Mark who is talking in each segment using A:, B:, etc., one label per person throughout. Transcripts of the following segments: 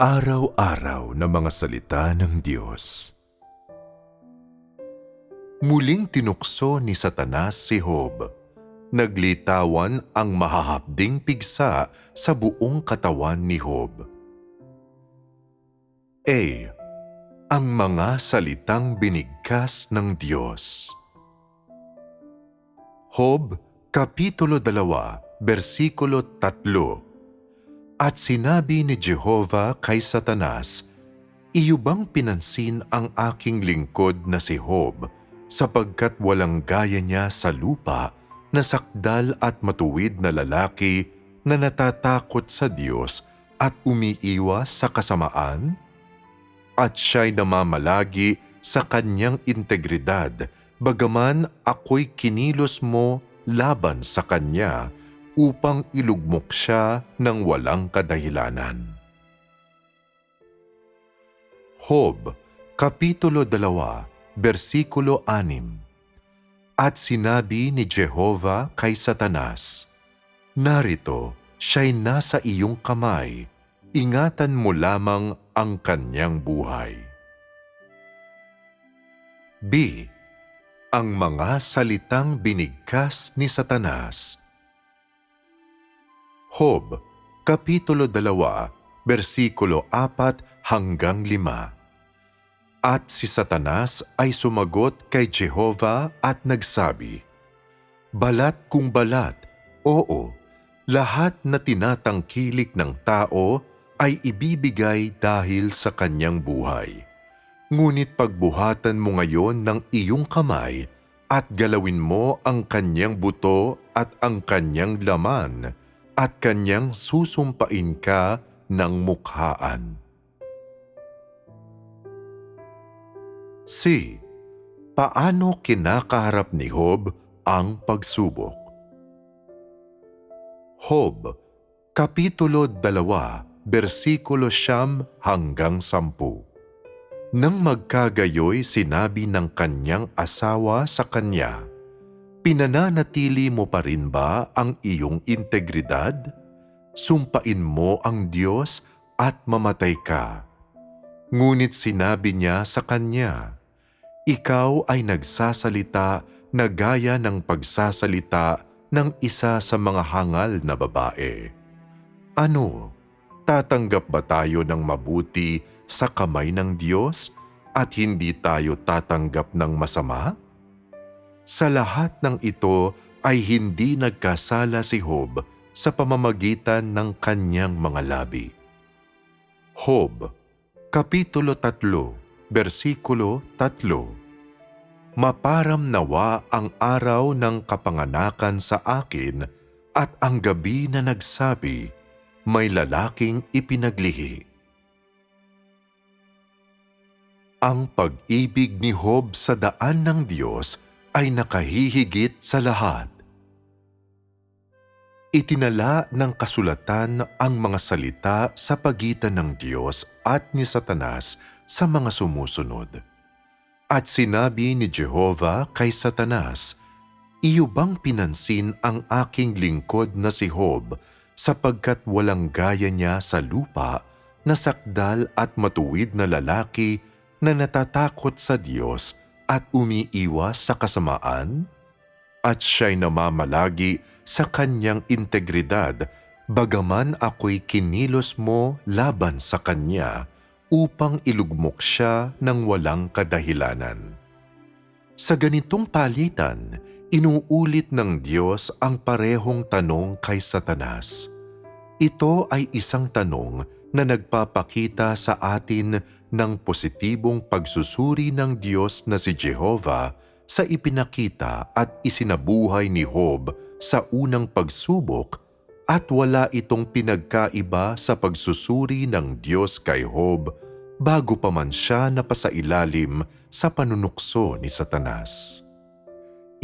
A: Araw-araw na mga salita ng Diyos. Muling tinukso ni Satanas si Job. Naglitawan ang mahahabding pigsa sa buong katawan ni Job. A. Ang mga salitang binigkas ng Diyos. Job, Kapitulo 2, versikulo 3 at sinabi ni Jehova kay Satanas, Iyo bang pinansin ang aking lingkod na si Job sapagkat walang gaya niya sa lupa na sakdal at matuwid na lalaki na natatakot sa Diyos at umiiwas sa kasamaan? At siya'y namamalagi sa kanyang integridad bagaman ako'y kinilos mo laban sa kanya upang ilugmok siya ng walang kadahilanan. Hob, Kapitulo 2, versikulo 6 At sinabi ni Jehova kay Satanas, Narito, siya'y nasa iyong kamay, ingatan mo lamang ang kanyang buhay. B. Ang mga salitang binigkas ni Satanas Hob, Kapitulo 2, versikulo 4 hanggang 5. At si Satanas ay sumagot kay Jehova at nagsabi, Balat kung balat, oo, lahat na tinatangkilik ng tao ay ibibigay dahil sa kanyang buhay. Ngunit pagbuhatan mo ngayon ng iyong kamay at galawin mo ang kanyang buto at ang kanyang laman, at kanyang susumpain ka ng mukhaan. C. Paano kinakaharap ni Job ang pagsubok? Job, Kapitulo 2, versikulo siyam hanggang sampu. Nang magkagayoy sinabi ng kanyang asawa sa kanya, Pinananatili mo pa rin ba ang iyong integridad? Sumpain mo ang Diyos at mamatay ka. Ngunit sinabi niya sa kanya, Ikaw ay nagsasalita na gaya ng pagsasalita ng isa sa mga hangal na babae. Ano, tatanggap ba tayo ng mabuti sa kamay ng Diyos at hindi tayo tatanggap ng masama? Sa lahat ng ito ay hindi nagkasala si Job sa pamamagitan ng kanyang mga labi. Job, Kapitulo 3, versikulo 3 Maparam nawa ang araw ng kapanganakan sa akin at ang gabi na nagsabi, may lalaking ipinaglihi. Ang pag-ibig ni Job sa daan ng Diyos ay nakahihigit sa lahat. Itinala ng kasulatan ang mga salita sa pagitan ng Diyos at ni Satanas sa mga sumusunod. At sinabi ni Jehova kay Satanas, Iyo bang pinansin ang aking lingkod na si Job sapagkat walang gaya niya sa lupa na sakdal at matuwid na lalaki na natatakot sa Diyos at umiiwas sa kasamaan? At siya'y namamalagi sa kanyang integridad bagaman ako'y kinilos mo laban sa kanya upang ilugmok siya ng walang kadahilanan. Sa ganitong palitan, inuulit ng Diyos ang parehong tanong kay Satanas. Ito ay isang tanong na nagpapakita sa atin ng positibong pagsusuri ng Diyos na si Jehova sa ipinakita at isinabuhay ni Job sa unang pagsubok at wala itong pinagkaiba sa pagsusuri ng Diyos kay Job bago pa man siya napasailalim sa panunukso ni Satanas.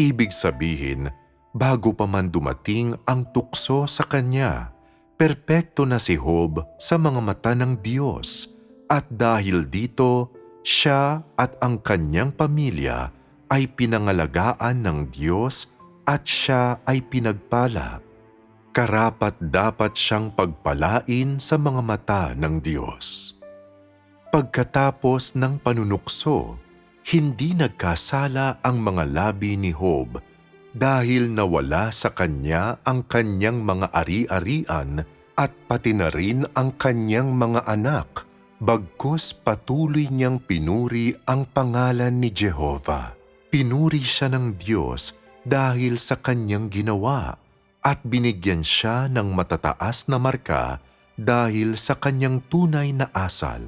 A: Ibig sabihin, bago pa man dumating ang tukso sa kanya, perpekto na si Job sa mga mata ng Diyos at dahil dito, siya at ang kanyang pamilya ay pinangalagaan ng Diyos at siya ay pinagpala. karapat dapat siyang pagpalain sa mga mata ng Diyos. Pagkatapos ng panunukso, hindi nagkasala ang mga labi ni Job dahil nawala sa kanya ang kanyang mga ari-arian at pati na rin ang kanyang mga anak, bagkus patuloy niyang pinuri ang pangalan ni Jehovah. Pinuri siya ng Diyos dahil sa kanyang ginawa at binigyan siya ng matataas na marka dahil sa kanyang tunay na asal.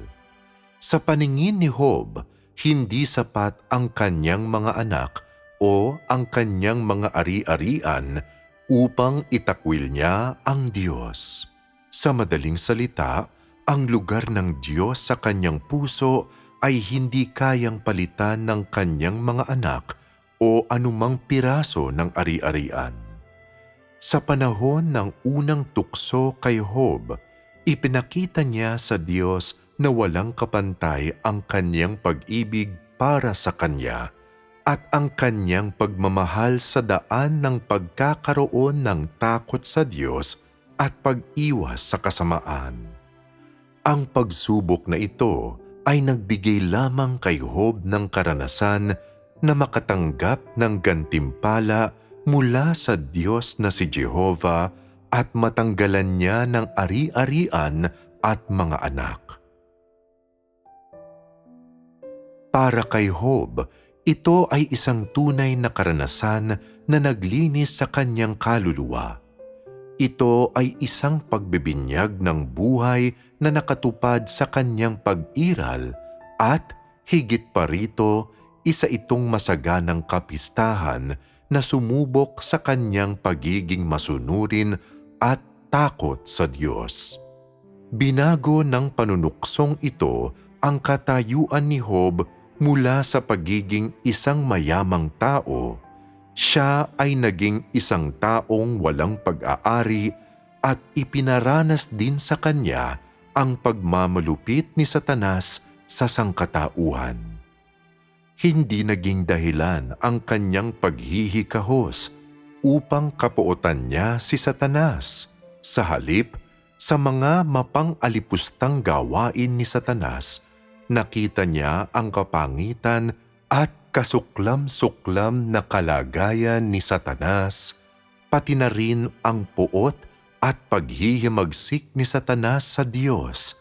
A: Sa paningin ni Job, hindi sapat ang kanyang mga anak o ang kanyang mga ari-arian upang itakwil niya ang Diyos. Sa madaling salita, ang lugar ng Diyos sa kanyang puso ay hindi kayang palitan ng kanyang mga anak o anumang piraso ng ari-arian. Sa panahon ng unang tukso kay Job, ipinakita niya sa Diyos na walang kapantay ang kanyang pag-ibig para sa kanya at ang kanyang pagmamahal sa daan ng pagkakaroon ng takot sa Diyos at pag-iwas sa kasamaan. Ang pagsubok na ito ay nagbigay lamang kay Job ng karanasan na makatanggap ng gantimpala mula sa Diyos na si Jehovah at matanggalan niya ng ari-arian at mga anak. Para kay Job, ito ay isang tunay na karanasan na naglinis sa kanyang kaluluwa. Ito ay isang pagbibinyag ng buhay na nakatupad sa kanyang pag-iral at higit pa rito, isa itong masaganang kapistahan na sumubok sa kanyang pagiging masunurin at takot sa Diyos. Binago ng panunuksong ito ang katayuan ni Job mula sa pagiging isang mayamang tao, siya ay naging isang taong walang pag-aari at ipinaranas din sa kanya ang pagmamalupit ni Satanas sa sangkatauhan. Hindi naging dahilan ang kanyang paghihikahos upang kapuotan niya si Satanas. Sa halip, sa mga mapang-alipustang gawain ni Satanas, nakita niya ang kapangitan at kasuklam-suklam na kalagayan ni Satanas, pati na rin ang puot at paghihimagsik ni Satanas sa Diyos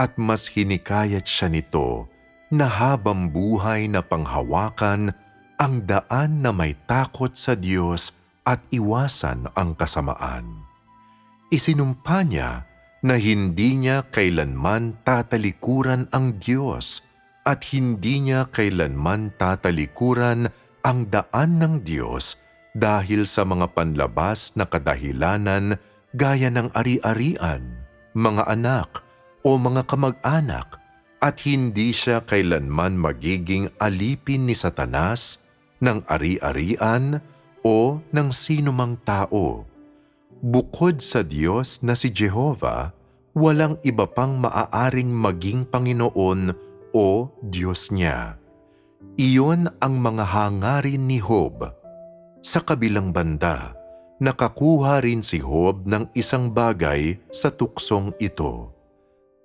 A: at mas hinikayat siya nito na habang buhay na panghawakan ang daan na may takot sa Diyos at iwasan ang kasamaan. Isinumpa niya na hindi niya kailanman tatalikuran ang Diyos at hindi niya kailanman tatalikuran ang daan ng Diyos dahil sa mga panlabas na kadahilanan gaya ng ari-arian, mga anak o mga kamag-anak at hindi siya kailanman magiging alipin ni Satanas ng ari-arian o ng sinumang tao bukod sa Diyos na si Jehovah, walang iba pang maaaring maging Panginoon o Diyos niya. Iyon ang mga hangarin ni Job. Sa kabilang banda, nakakuha rin si Job ng isang bagay sa tuksong ito.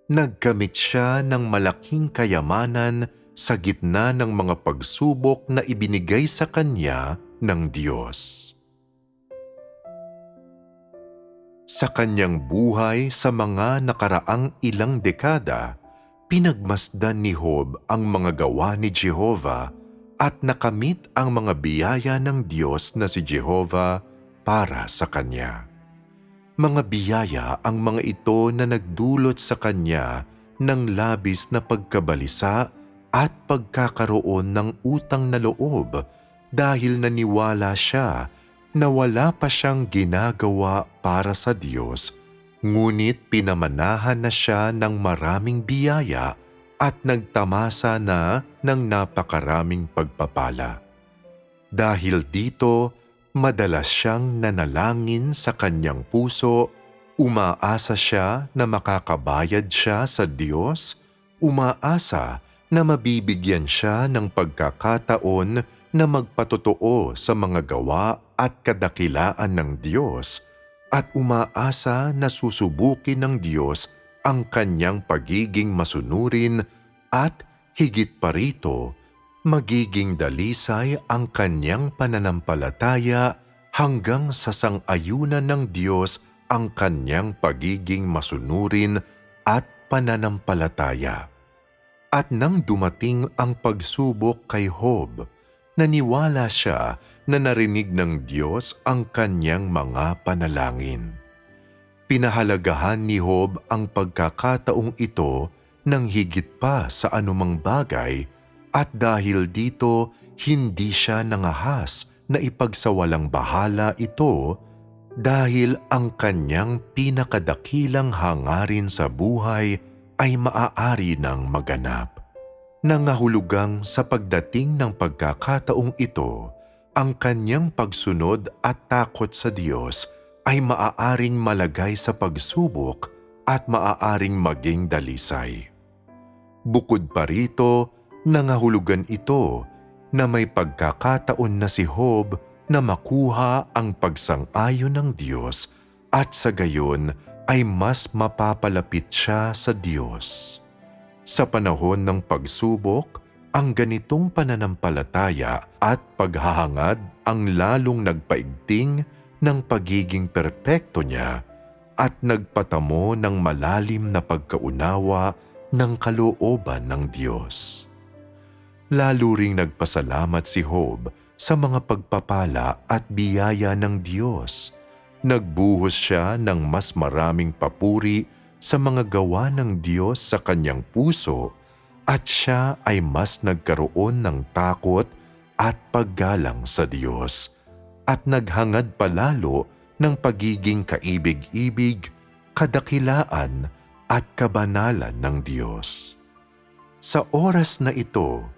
A: Nagkamit siya ng malaking kayamanan sa gitna ng mga pagsubok na ibinigay sa kanya ng Diyos. Sa kanyang buhay sa mga nakaraang ilang dekada, pinagmasdan ni Job ang mga gawa ni Jehovah at nakamit ang mga biyaya ng Diyos na si Jehovah para sa kanya. Mga biyaya ang mga ito na nagdulot sa kanya ng labis na pagkabalisa at pagkakaroon ng utang na loob dahil naniwala siya na wala pa siyang ginagawa para sa Diyos, ngunit pinamanahan na siya ng maraming biyaya at nagtamasa na ng napakaraming pagpapala. Dahil dito, madalas siyang nanalangin sa kanyang puso, umaasa siya na makakabayad siya sa Diyos, umaasa na mabibigyan siya ng pagkakataon na magpatotoo sa mga gawa at kadakilaan ng Diyos at umaasa na susubukin ng Diyos ang kanyang pagiging masunurin at higit pa rito, magiging dalisay ang kanyang pananampalataya hanggang sa sangayunan ng Diyos ang kanyang pagiging masunurin at pananampalataya. At nang dumating ang pagsubok kay Hob, naniwala siya na narinig ng Diyos ang kanyang mga panalangin. Pinahalagahan ni Hob ang pagkakataong ito ng higit pa sa anumang bagay at dahil dito hindi siya nangahas na ipagsawalang bahala ito dahil ang kanyang pinakadakilang hangarin sa buhay ay maaari ng maganap. Nangahulugang sa pagdating ng pagkakataong ito, ang kanyang pagsunod at takot sa Diyos ay maaaring malagay sa pagsubok at maaaring maging dalisay. Bukod pa rito, nangahulugan ito na may pagkakataon na si Hob na makuha ang pagsang-ayon ng Diyos at sa gayon ay mas mapapalapit siya sa Diyos. Sa panahon ng pagsubok, ang ganitong pananampalataya at paghahangad ang lalong nagpaigting ng pagiging perpekto niya at nagpatamo ng malalim na pagkaunawa ng kalooban ng Diyos. Lalo ring nagpasalamat si Hob sa mga pagpapala at biyaya ng Diyos. Nagbuhos siya ng mas maraming papuri sa mga gawa ng Diyos sa kanyang puso at siya ay mas nagkaroon ng takot at paggalang sa Diyos at naghangad palalo ng pagiging kaibig-ibig, kadakilaan at kabanalan ng Diyos. Sa oras na ito,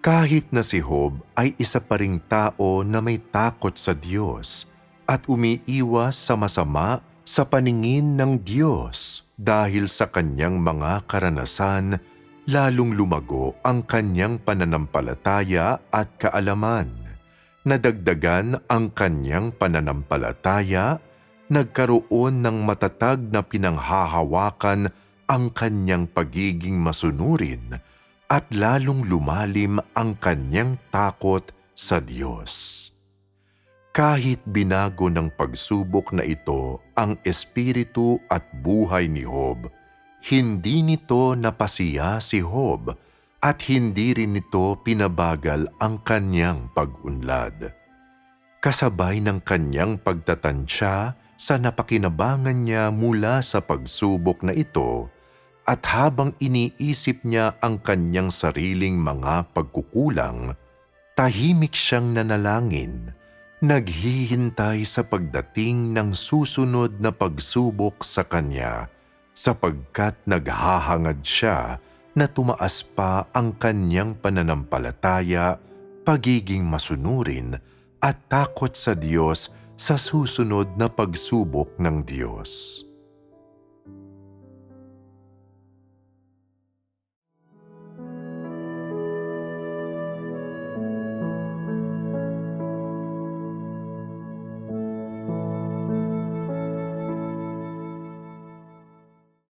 A: kahit na si Hob ay isa pa ring tao na may takot sa Diyos at umiiwas sa masama sa paningin ng Diyos dahil sa kanyang mga karanasan, lalong lumago ang kanyang pananampalataya at kaalaman. Nadagdagan ang kanyang pananampalataya, nagkaroon ng matatag na pinanghahawakan ang kanyang pagiging masunurin at lalong lumalim ang kanyang takot sa Diyos. Kahit binago ng pagsubok na ito ang espiritu at buhay ni Hob, hindi nito napasiya si Hob at hindi rin nito pinabagal ang kanyang pag-unlad. Kasabay ng kanyang pagtatansya sa napakinabangan niya mula sa pagsubok na ito, at habang iniisip niya ang kanyang sariling mga pagkukulang, tahimik siyang nanalangin, naghihintay sa pagdating ng susunod na pagsubok sa kanya sapagkat naghahangad siya na tumaas pa ang kanyang pananampalataya, pagiging masunurin at takot sa Diyos sa susunod na pagsubok ng Diyos.